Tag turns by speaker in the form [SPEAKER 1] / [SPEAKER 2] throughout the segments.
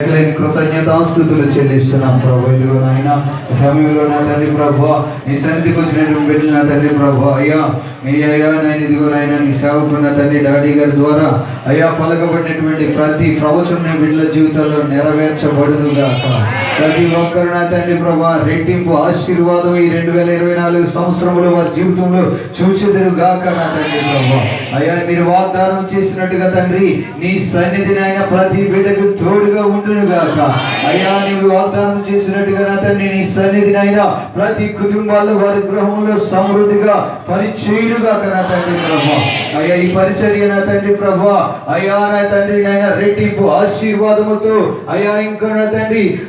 [SPEAKER 1] లేని కృతజ్ఞతాస్తుతులు చెల్లిస్తున్నాం ప్రభు. ఇదిగో నాయన సమయంలో నా తండ్రి ప్రభు నీ సన్నిధికి వచ్చినటువంటి బిడ్డలు నా తండ్రి ప్రభు. అయ్యా మీ అయ్యా నేను ఇదిగో నాయన నీ సేవకుడు నా తండ్రి డాడీ గారి ద్వారా అయ్యా పలకబడినటువంటి ప్రతి ప్రవచన బిడ్డల జీవితాల్లో నెరవేర్చబడును గాక ప్రతి ఒక్కరు నా తండ్రి ప్రభు రెట్టింపు ఆశీర్వాదం ఈ రెండు వేల ఇరవై నాలుగు సంవత్సరంలో వారి జీవితంలో చూచెదరు గాక నా తండ్రి ప్రభు. అయ్యా మీరు వాగ్దానం చేసినట్టుగా తండ్రి నీ సన్నిధిని ఆయన ప్రతి బిడ్డకు తోడుగా ఉండి గాక. అయ్యా నీవు వాగ్దానం చేసినట్టుగా నా తండ్రి నీ సన్నిధినైనా ప్రతి కుటుంబాల్లో వారి గృహంలో సమృద్ధిగా పనిచేయునుగాక నా తండ్రి ప్రభా. అయ్యా ఈ పరిచర్య నా తండ్రి ప్రభా. అయ్యా నా తండ్రి నాయన రెట్టింపు ఆశీర్వాదముతో అయ్యా ఇంకా నా తండ్రి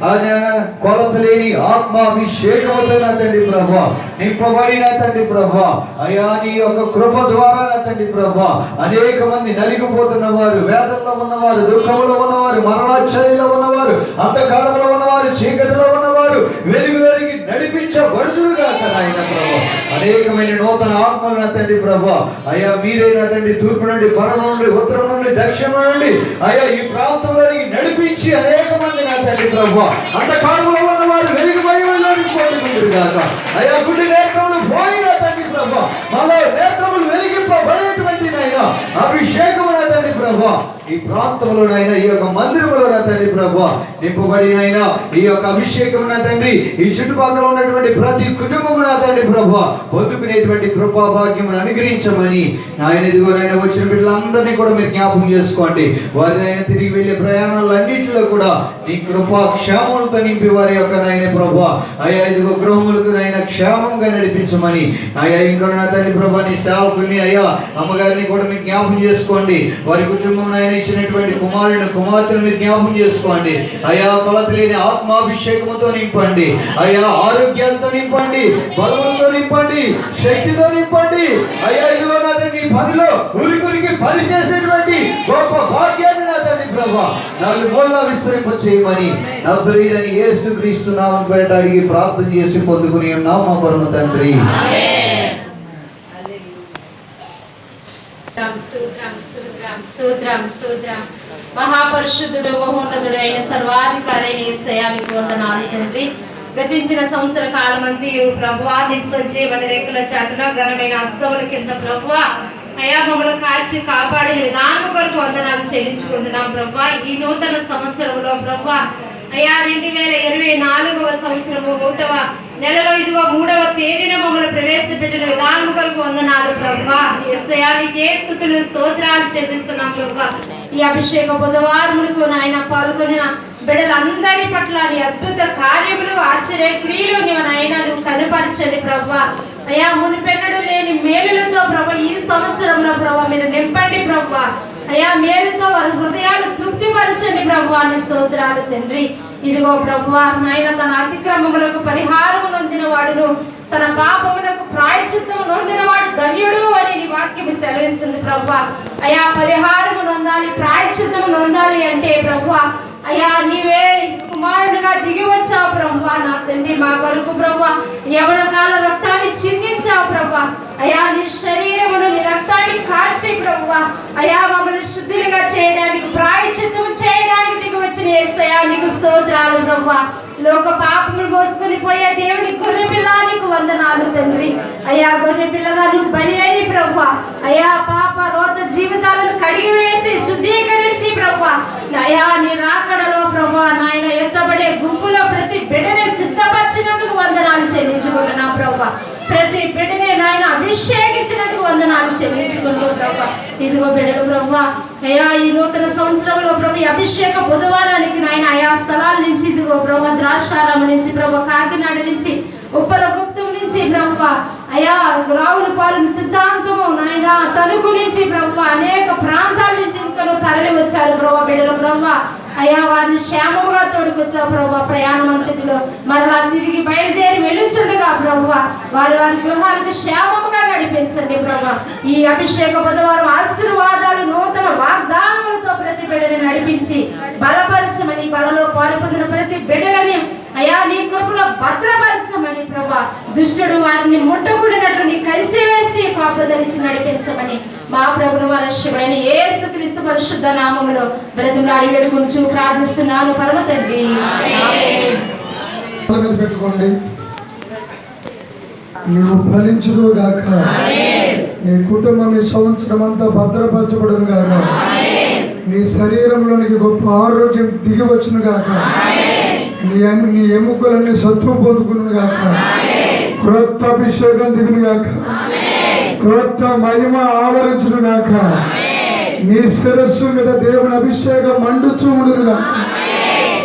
[SPEAKER 1] కొలత లేని ఆత్మాభిషేకముతో నా తండ్రి ప్రభా. నింపబడి నా తండ్రి ప్రభా. అయ్యా నీ యొక్క కృప ద్వారా నా తండ్రి ప్రభా. అనేక మంది నలిగిపోతున్న వారు వేదనలో ఉన్నవారు దుఃఖంలో ఉన్నవారు మరణాశ్చర్యలో ఉన్నవారు అంధకారంలో ఉన్నవారు చీకటిలో ఉన్నవారు వెలుగులోనికి నడిపించబడుదురుగా నాయన ప్రభు. అనేకమైన నూతన ఆత్మలు తండ్రి ప్రభు. అయ్యా మీరే నా తండ్రి తూర్పు నుండి పరం నుండి ఉత్తరం నుండి దక్షిణం నుండి అయ్యా ఈ ప్రాంతంలోనికి నడిపించి అనేక మంది నా తండ్రి ప్రభు. అంధకారంలో ఉన్నవారు వెలుగు భయంలోనికి పోతున్నారు కాక అయ్యా ఈ ప్రాంతంలో నాయన ఈ యొక్క మందిరంలో నా తండ్రి ప్రభు నింపబడి నాయన ఈ యొక్క అభిషేకం నా తండ్రి ఈ చుట్టుపక్కల ఉన్నటువంటి ప్రతి కుటుంబము నా తండ్రి ప్రభు పొందుకునేటువంటి కృపా భాగ్యమును అనుగ్రహించమని ఆయన ఇదిగోనైనా నాయన వచ్చిన బిడ్డలందరినీ కూడా మీరు జ్ఞాపకం చేసుకోండి. వారి ఆయన తిరిగి వెళ్ళే ప్రయాణాలన్నింటిలో కూడా నీ కృపా క్షేమంతో నింపి వారి యొక్క నాయన ప్రభు అయ్యా ఇదిగో గృహములకు నాయన క్షేమంగా నడిపించమని అయ్యా ఇంకా నా తండ్రి ప్రభా నీ సేవకుల్ని అయ్యా అమ్మగారిని కూడా మీరు జ్ఞాపకం చేసుకోండి. వారి కుటుంబం నాయన ఇచ్చినటువంటి కుమారుని కుమార్తెను మీరు జ్ఞాపకం చేసుకోండి. అయా కొలత లేని ఆత్మాభిషేకముతో నింపండి. అయా ఆరోగ్యాలతో నింపండి. బలములతో నింపండి. శక్తితో నింపండి. అయా ఇదిగో నా తండ్రి పనిలో ఉరికురికి పని చేసేటువంటి గొప్ప భాగ్యాన్ని నా తండ్రి ప్రభా నాలుగు మూల విస్తరింప చేయమని నా శరీరాన్ని ఏసు క్రీస్తు నామం పేట అడిగి ప్రార్థన చేసి పొందుకుని ఉన్నాం మా పరమ తండ్రి
[SPEAKER 2] స్తోత్రం స్తోత్రం స్తోత్రం స్తోత్రం మహాపరిశుద్ధుడు మహోన్నతుడు అయిన సర్వాధికారి అయిన వందనాలు తండ్రి. గతించిన సంవత్సర కాలమంతయు ప్రభువా నిస్సజీవన రేఖల చాటున ఘనమైన అస్తముల కింద ప్రభువా అయా మమ్మల్ని కాచి కాపాడిన విధానం కొరకు వందనాలు చెల్లించుకుంటున్నాం ప్రభా ఈ నూతన సంవత్సరంలో ప్రభా అయా రెండు వేల ఇరవై నాలుగు సంవత్సరము ఒకటవ నెలలో ఇదిగో మూడవ తేదీన మమ్మల్ని ప్రవేశపెట్టిన విధానం కొరకు వందనాలు ప్రభా. ఏ స్థుతులు స్తోత్రాలు చెల్లిస్తున్నాం ప్రభా. ఈ అభిషేక బుధవారములకు నాయన పాల్గొనిన బిడ్డలందరి పట్ల నీ అద్భుత కార్యములు ఆశ్చర్య క్రియలు నీవు నాయన నువ్వు కనుపరచండి ప్రభా. అయ్యా మునిపెన్నడు లేని మేలులతో ప్రభా ఈ సంవత్సరంలో ప్రభా మీరు నింపండి ప్రభా. అయ్యా మేలుతో వారి హృదయాలు స్తోత్రాలు తండ్రి. ఇదిగో ప్రభు నాయన తన అతిక్రమములకు పరిహారం నొందిన వాడును. తన పాపములకు ప్రాయచిత్తము నొందినవాడు ధన్యుడు అని నీ వాక్యం సెలవిస్తుంది ప్రభు అయ్యా పరిహారము నొందాలి ప్రాయచిత్తం నొందాలి అంటే ప్రభు అయ్యా నీవే కుమారుడుగా దిగి వచ్చావు ప్రభు నా తండ్రి మా కొరకు ప్రభు యవన కాల రక్తాన్ని చిందించావు ప్రభు అయ్యా నీ శరీరమును నీ రక్తాన్ని కాల్చి ప్రభు అయ్యా మమ్మల్ని శుద్ధులుగా చేయడానికి ప్రాయచిత్తము చేయ. వచ్చిన ఏస్తాయా నీకు స్తోత్రాలు ప్రభు. లోక పాపములు మోసుకొని పోయే దేవుని గొర్రె పిల్ల నీకు వందనాలు తండ్రి. అయ్యా గొర్రె పిల్లగా నువ్వు బలి అయి ప్రభు. అయ్యా పాప రోత జీవితాలను కడిగి వేసి శుద్ధీకరించి ప్రభు. అయ్యా నీ రాకడలో ప్రభు నాయన ఎత్తబడే గుంపులో ప్రతి బిడ్డనే సిద్ధపరిచినందుకు వందనాలు చెల్లించుకుంటున్నా ప్రభు. చెల్లించుకుంటూ ప్రభావ ఇదిగో బిడ్డలు ప్రభు అయ్యా ఈ నూతన సంవత్సరంలో ప్రభు అభిషేక బుధవారానికి నాయన ఆయా స్థలాల నుంచి ఇదిగో ప్రభు ద్రాక్షారామ నుంచి ప్రభు కాకినాడ నుంచి ఉప్పల గుప్తం నుంచి ప్రభు అయా పాలన సిద్ధాంతము నాయన తణుకు నుంచి ప్రభు అనేక ప్రాంతాల నుంచి ఇంకను తరలి వచ్చారు ప్రభు బిడ్డలు ప్రభు అయా వారిని క్షేమముగా తోడుకొచ్చావు ప్రభు ప్రయాణం అంతటిలో. మరలా తిరిగి బయలుదేరి వెళ్ళుచుండగా ప్రభు వారి వారి గృహాలకు క్షేమముగా నడిపించండి ప్రభు. ఈ అభిషేక బుధవారం ఆశీర్వాదాలు నూతన వాగ్దానములతో ప్రతి బిడ్డని నడిపించి బలపరచమని బలలో పాల్పొందిన ప్రతి బిడ్డలని అయా నీ కృపలో భద్రపరచమని ప్రభా. దుష్టుడు వారిని ముట్టకూడినట్లు నీ కలిసి వేసి కాపుదలిచి నడిపించమని మా ప్రభుని వరశివుడైన ఏ క్రీస్తు పరిశుద్ధ నామములో బ్రతులాడి వేడుకుంటూ ప్రార్థిస్తున్నాను పరమ తండ్రి.
[SPEAKER 3] పెట్టుకోండి. నీవు ఫలించుదు గాక నీ కుటుంబం ఈ సంవత్సరం అంతా భద్రపరచబడును గాక నీ శరీరంలోనికి గొప్ప ఆరోగ్యం దిగి వచ్చును గాక నీ నీ ఎముకలన్నీ సత్తువ పొందుకును గాక క్రొత్త అభిషేకం దిగును గాక క్రొత్త మహిమ ఆవరించును గాక నీ శిరస్సు మీద దేవుని అభిషేకం మండుచూముడును గాక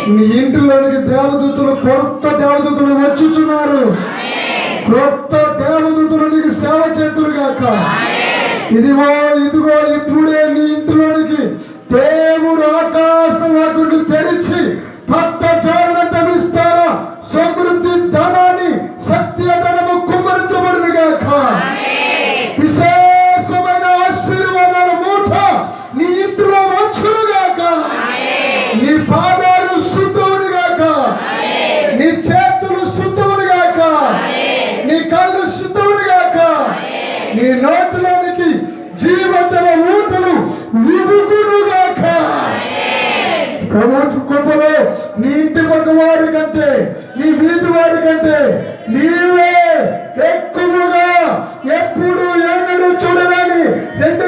[SPEAKER 3] నీ ఇంటిలోనికి దేవదూతలు కొత్త దేవదూతలు వచ్చుచున్నారు. క్రొత్త దేవదూతలు నీకు సేవ చేతులు గాక ఇదిగో ఇదిగో ఇప్పుడే నీ ఇంటిలోనికి దేవుడు ఆకాశం వాకుడు తెరిచి పట్ట ప్రభుత్వ కృపలో నీ ఇంటి పక్క వారి కంటే నీ వీధి వారి కంటే నీవే ఎక్కువగా ఎప్పుడు ఎన్నడూ చూడలేని రెండు